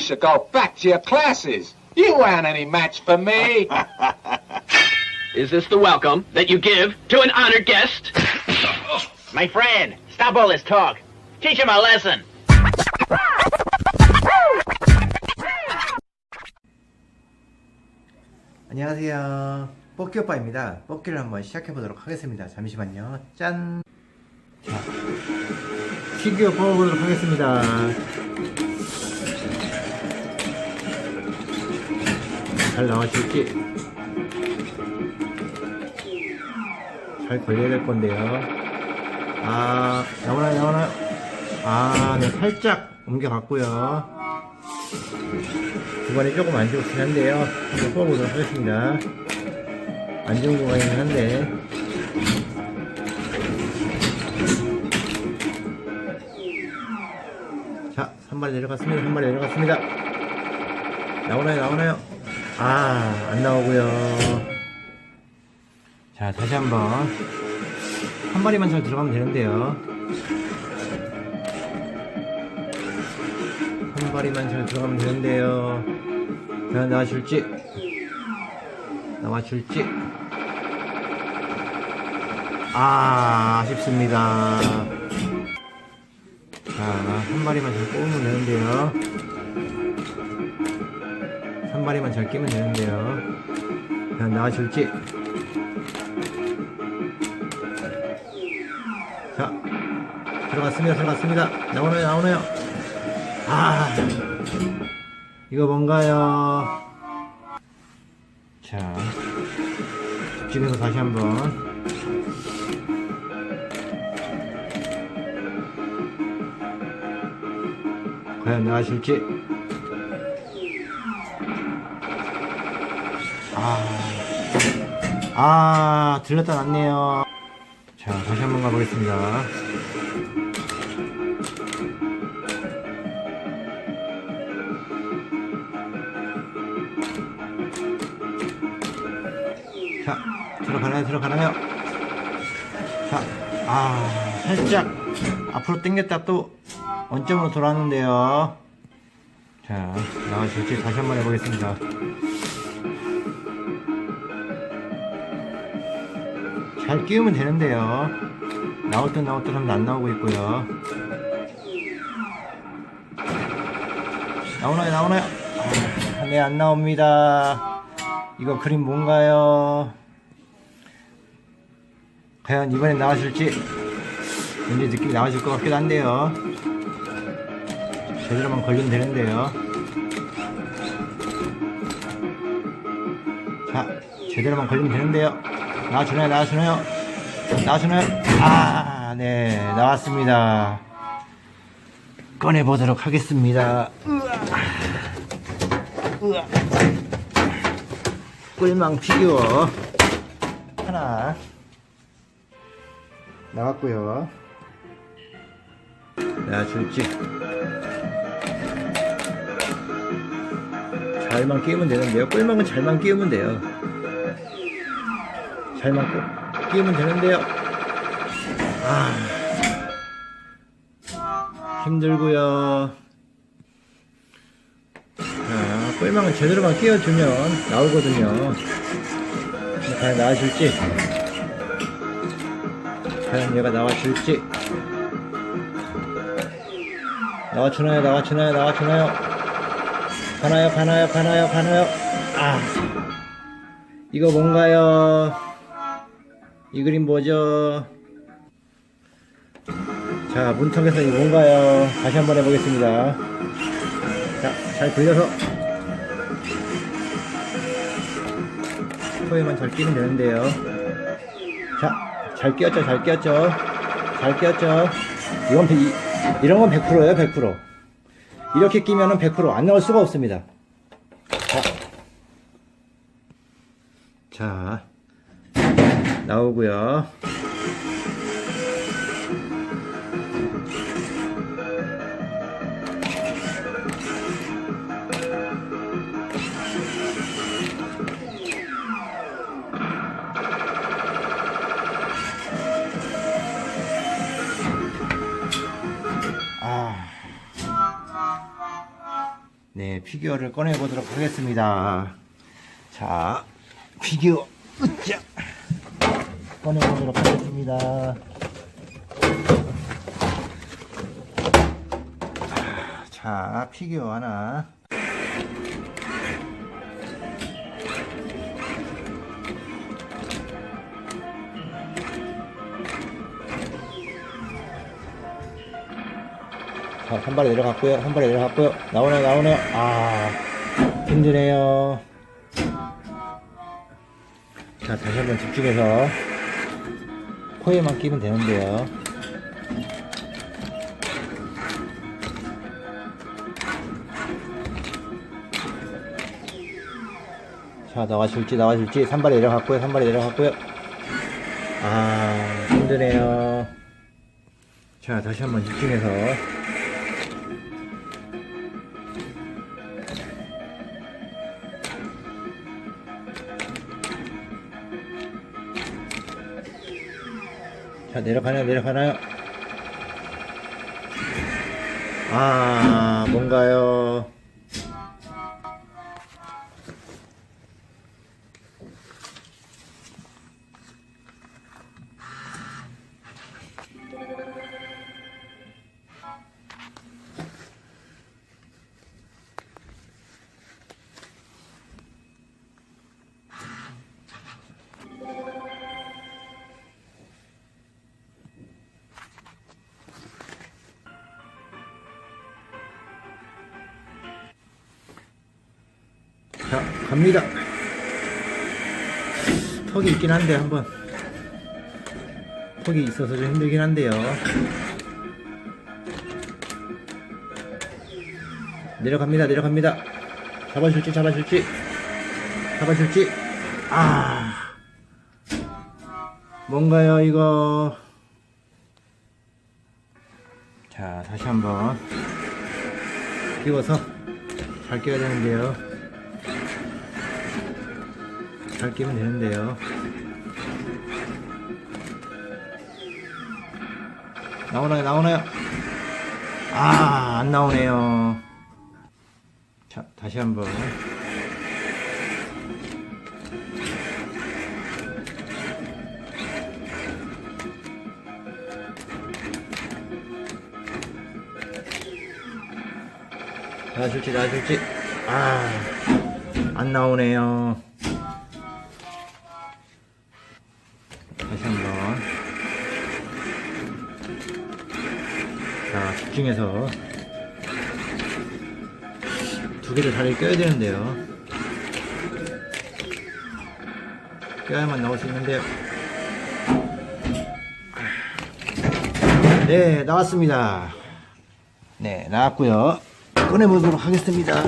should go back to your classes. You ain't any match for me. Is this the welcome that you give to an honored guest? My friend, stop all this talk. Teach him a lesson. 안녕하세요. 뽀끼 오빠입니다. 뽀끼를 한번 시작해 보도록 하겠습니다. 잠시만요. 짠. 자, 피규어 뽑아보도록 하겠습니다. 잘 나와줄지 잘 걸려야 될 건데요. 아, 나오나요, 나오나요? 아, 네, 살짝 옮겨갔고요. 구간이 조금 안 좋긴 한데요. 한번 뽑아보도록 하겠습니다. 안 좋은 구간이긴 한데. 자, 한 마리 내려갔습니다. 한 마리 내려갔습니다. 나오나요, 나오나요? 아, 안 나오고요. 자, 다시 한 번. 한 마리만 잘 들어가면 되는데요. 한 마리만 잘 들어가면 되는데요. 과연 나와줄지? 나와줄지? 아, 아쉽습니다. 자, 한 마리만 잘 뽑으면 되는데요. 한 마리만 잘 끼면 되는데요. 과연 나와줄지? 자, 들어갔습니다. 들어갔습니다. 나오나요? 나오나요? 아, 이거 뭔가요? 자, 집중해서 다시 한번. 과연 나와줄지? 아, 아, 들렸다 놨네요. 자, 다시 한번 가보겠습니다. 자, 들어가나요? 들어가나요? 자, 아, 살짝 앞으로 당겼다 또 원점으로 돌아왔는데요. 자, 나와줄지 다시 한번 해보겠습니다. 잘 끼우면 되는데요. 나올 듯 나올 듯 하면 안 나오고 있고요. 나오나요? 나오나요? 아, 네, 안 나옵니다. 이거 그림 뭔가요? 과연 이번엔 나와줄지 왠지 느낌이 나와줄 것 같기도 한데요 제대로만 걸리면 되는데요 자 제대로만 걸리면 되는데요 나와주나요? 나와주나요? 나와주나요? 아 네. 나왔습니다. 꺼내보도록 하겠습니다. 꿀망 피규어. 하나. 나왔고요. 나 줄지. 잘만 끼우면 되는데요. 꿀망은 잘만 끼우면 돼요 잘만 꼭 끼우면 되는데요. 아 힘들고요. 자 꿀망은 제대로만 끼워주면 나오거든요. 과연 나와줄지? 과연 얘가 나와줄지? 나와주나요? 나와주나요? 나와주나요? 가나요? 가나요? 가나요? 가나요? 아 이거 뭔가요 이 그림 뭐죠? 자 문턱에서 이거 뭔가요? 다시 한번 해보겠습니다. 자잘 굴려서. 코에만 잘 끼면 되는데요. 자 잘 끼었죠 잘 끼었죠? 잘 끼었죠? 이건 백- 이, 이런 건 100%예요 100% 이렇게 끼면은 100%안 나올 수가 없습니다. 자, 자 나오고요. 아. 네, 피규어를 꺼내 보도록 하겠습니다. 자, 피규어, 으쌰! 꺼내보도록 하겠습니다. 자, 피규어 하나. 자, 한 발에 내려갔고요. 한 발에 내려갔고요. 나오네요, 나오네요. 아, 힘드네요. 자, 다시 한번 집중해서 코에만 끼면 되는데요. 자, 나와줄지, 나와줄지. 3발에 내려갔고요. 3발에 내려갔고요. 아, 힘드네요. 자, 다시 한번 집중해서. 자, 내려가나요? 내려가나요? 아, 뭔가요? 자, 갑니다. 턱이 있긴 한데, 한번. 턱이 있어서 좀 힘들긴 한데요. 내려갑니다, 내려갑니다. 잡아줄지, 잡아줄지. 잡아줄지. 아. 뭔가요, 이거. 자, 다시 한번. 끼워서 잘 끼워야 되는데요. 잘 끼면 되는데요. 나오나요? 나오나요? 아, 안 나오네요. 자, 다시 한번. 나줄지, 나줄지. 아, 안 나오네요. 자 집중해서 두 개를 다리를 껴야 되는데요. 껴야만 나올 수 있는데요 네 나왔습니다. 네 나왔고요. 꺼내보도록 하겠습니다